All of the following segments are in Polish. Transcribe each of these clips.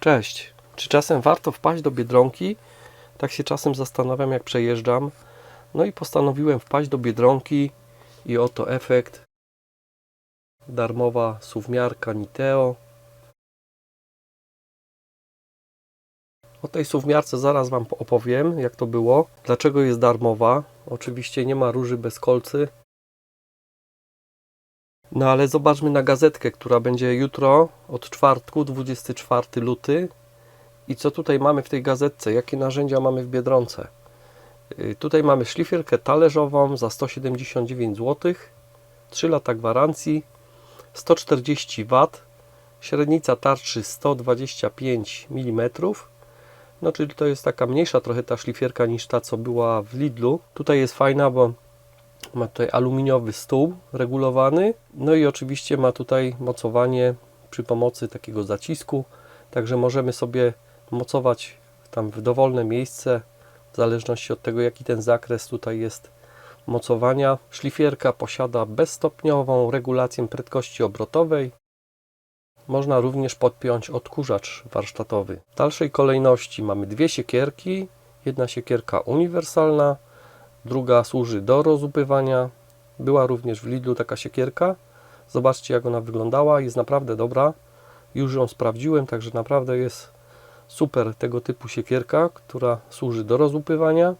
Cześć. Czy czasem warto wpaść do Biedronki? Tak się czasem zastanawiam, jak przejeżdżam. No i postanowiłem wpaść do Biedronki i oto efekt. Darmowa suwmiarka Niteo. O tej suwmiarce zaraz Wam opowiem, jak to było. Dlaczego jest darmowa? Oczywiście nie ma róży bez kolcy. No ale zobaczmy na gazetkę, która będzie jutro od czwartku, 24 luty. I co tutaj mamy w tej gazetce? Jakie narzędzia mamy w Biedronce? Y, Tutaj mamy szlifierkę talerzową za 179 zł, 3 lata gwarancji, 140 W, średnica tarczy 125 mm. No, czyli to jest taka mniejsza trochę ta szlifierka niż ta, co była w Lidlu. Tutaj jest fajna, bo ma tutaj aluminiowy stół regulowany. No i oczywiście ma tutaj mocowanie przy pomocy takiego zacisku. Także możemy sobie mocować tam w dowolne miejsce, w zależności od tego, jaki ten zakres tutaj jest mocowania. Szlifierka posiada bezstopniową regulację prędkości obrotowej. Można również podpiąć odkurzacz warsztatowy. W dalszej kolejności mamy dwie siekierki. Jedna siekierka uniwersalna, druga służy do rozupywania. Była również w Lidlu taka siekierka. Zobaczcie jak ona wyglądała, jest naprawdę dobra. Już ją sprawdziłem, także naprawdę jest super tego typu siekierka, która służy do rozupywania.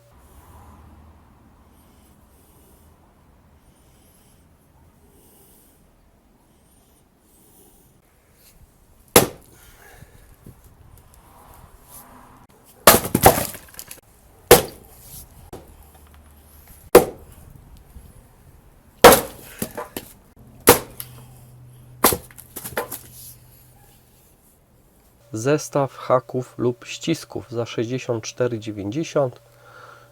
Zestaw haków lub ścisków za 64,90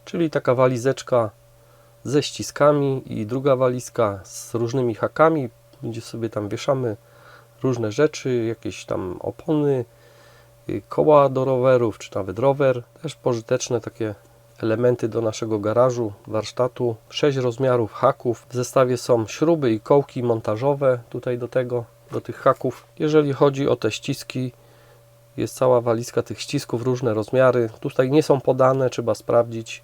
czyli taka walizeczka ze ściskami i druga walizka z różnymi hakami gdzie sobie tam wieszamy różne rzeczy, jakieś tam opony y, koła do rowerów, czy nawet rower. Też pożyteczne takie elementy do naszego garażu, warsztatu. 6 rozmiarów haków. W zestawie są śruby i kołki montażowe tutaj do tego, do tych haków. Jeżeli chodzi o te ściski jest cała walizka tych ścisków, różne rozmiary. Tutaj nie są podane, trzeba sprawdzić,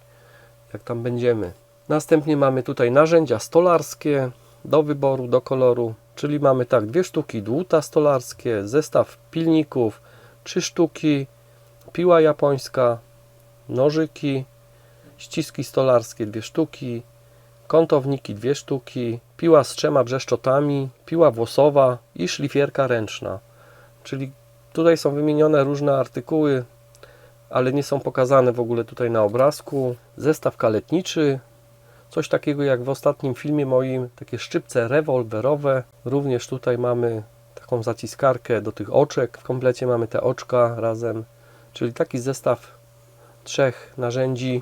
jak tam będziemy. Następnie mamy tutaj narzędzia stolarskie do wyboru, do koloru. Czyli mamy tak, dwie sztuki dłuta stolarskie, zestaw pilników, trzy sztuki, piła japońska, nożyki, ściski stolarskie, dwie sztuki, kątowniki, dwie sztuki, piła z trzema brzeszczotami, piła włosowa i szlifierka ręczna. Czyli Tutaj są wymienione różne artykuły, ale nie są pokazane w ogóle tutaj na obrazku. Zestaw kaletniczy, coś takiego jak w ostatnim filmie moim, takie szczypce rewolwerowe. Również tutaj mamy taką zaciskarkę do tych oczek. W komplecie mamy te oczka razem, czyli taki zestaw trzech narzędzi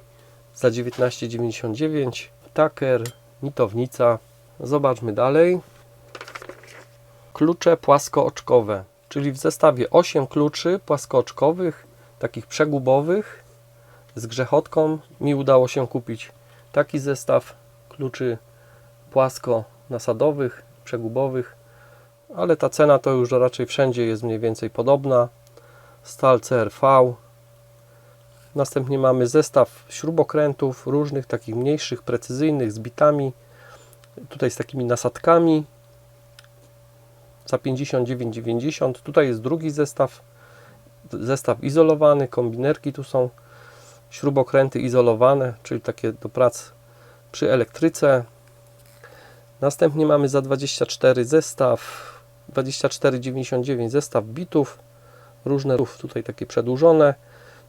za 19,99. Taker, nitownica. Zobaczmy dalej. Klucze płaskooczkowe czyli w zestawie 8 kluczy płaskooczkowych, takich przegubowych z grzechotką mi udało się kupić taki zestaw kluczy płasko-nasadowych, przegubowych, ale ta cena to już raczej wszędzie jest mniej więcej podobna. Stal CRV. Następnie mamy zestaw śrubokrętów różnych, takich mniejszych, precyzyjnych, z bitami. Tutaj z takimi nasadkami za 59,90 tutaj jest drugi zestaw zestaw izolowany, kombinerki tu są śrubokręty izolowane, czyli takie do prac przy elektryce. Następnie mamy za 24 zestaw 24,99 zestaw bitów różne tutaj takie przedłużone.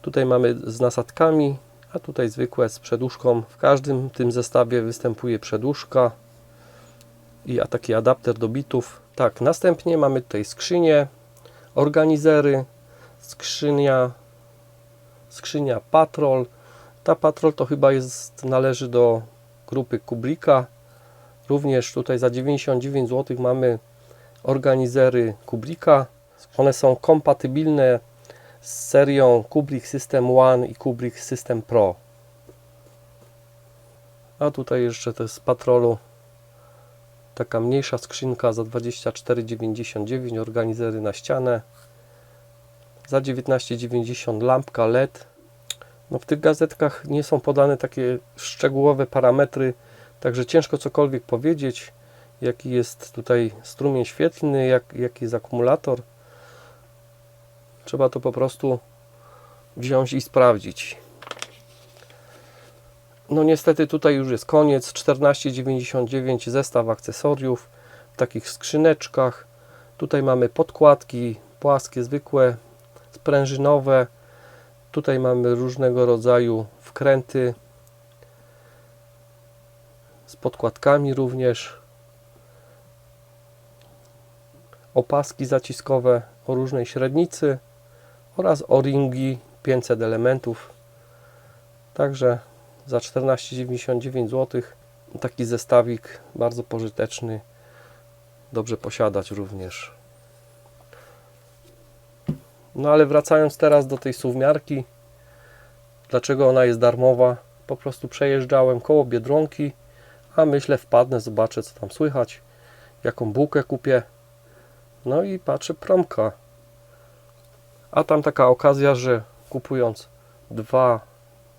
Tutaj mamy z nasadkami a tutaj zwykłe z przedłużką. W każdym tym zestawie występuje przedłużka i taki adapter do bitów tak, następnie mamy tutaj skrzynię, organizery, skrzynia, skrzynia Patrol. Ta Patrol to chyba jest, należy do grupy Kublika. Również tutaj za 99 zł mamy organizery Kublika. One są kompatybilne z serią Kublik System One i Kublik System Pro. A tutaj jeszcze to jest Patrolu taka mniejsza skrzynka za 24,99 organizery na ścianę za 19,90 lampka LED. No w tych gazetkach nie są podane takie szczegółowe parametry, także ciężko cokolwiek powiedzieć, jaki jest tutaj strumień świetlny, jak, jaki jest akumulator. Trzeba to po prostu wziąć i sprawdzić. No niestety tutaj już jest koniec. 14,99 zestaw akcesoriów w takich skrzyneczkach. Tutaj mamy podkładki płaskie, zwykłe, sprężynowe. Tutaj mamy różnego rodzaju wkręty z podkładkami również. Opaski zaciskowe o różnej średnicy oraz o-ringi 500 elementów. Także za 14,99 zł taki zestawik bardzo pożyteczny. Dobrze posiadać również. No ale wracając teraz do tej suwmiarki, dlaczego ona jest darmowa? Po prostu przejeżdżałem koło Biedronki, a myślę wpadnę, zobaczę co tam słychać, jaką bułkę kupię. No i patrzę promka. A tam taka okazja, że kupując dwa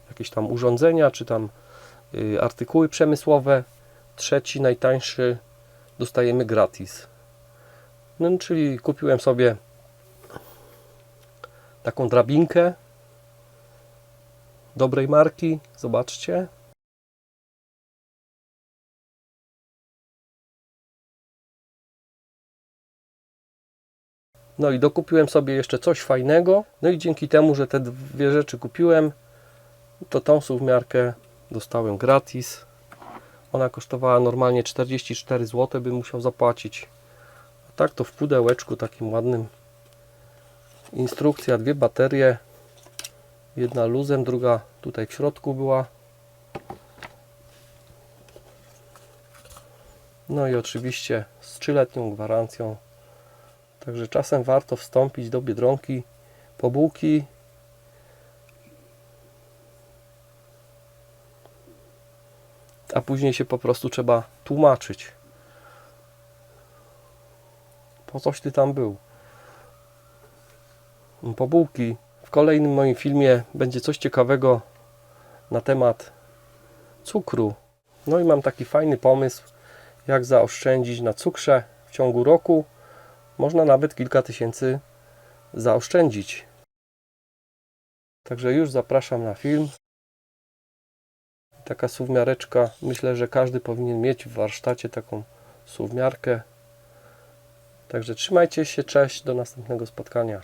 jakieś tam urządzenia, czy tam y, artykuły przemysłowe, trzeci, najtańszy dostajemy gratis. No, czyli kupiłem sobie taką drabinkę dobrej marki. Zobaczcie. No i dokupiłem sobie jeszcze coś fajnego. No i dzięki temu, że te dwie rzeczy kupiłem, to tą suwmiarkę dostałem gratis. Ona kosztowała normalnie 44 zł, bym musiał zapłacić. A tak to w pudełeczku takim ładnym. Instrukcja, dwie baterie. Jedna luzem, druga tutaj w środku była. No i oczywiście z 3-letnią gwarancją. Także czasem warto wstąpić do Biedronki po bułki później się po prostu trzeba tłumaczyć. Po coś ty tam był? Po bułki. W kolejnym moim filmie będzie coś ciekawego na temat cukru. No i mam taki fajny pomysł, jak zaoszczędzić na cukrze w ciągu roku. Można nawet kilka tysięcy zaoszczędzić. Także już zapraszam na film taka suwmiareczka. Myślę, że każdy powinien mieć w warsztacie taką suwmiarkę. Także trzymajcie się, cześć, do następnego spotkania.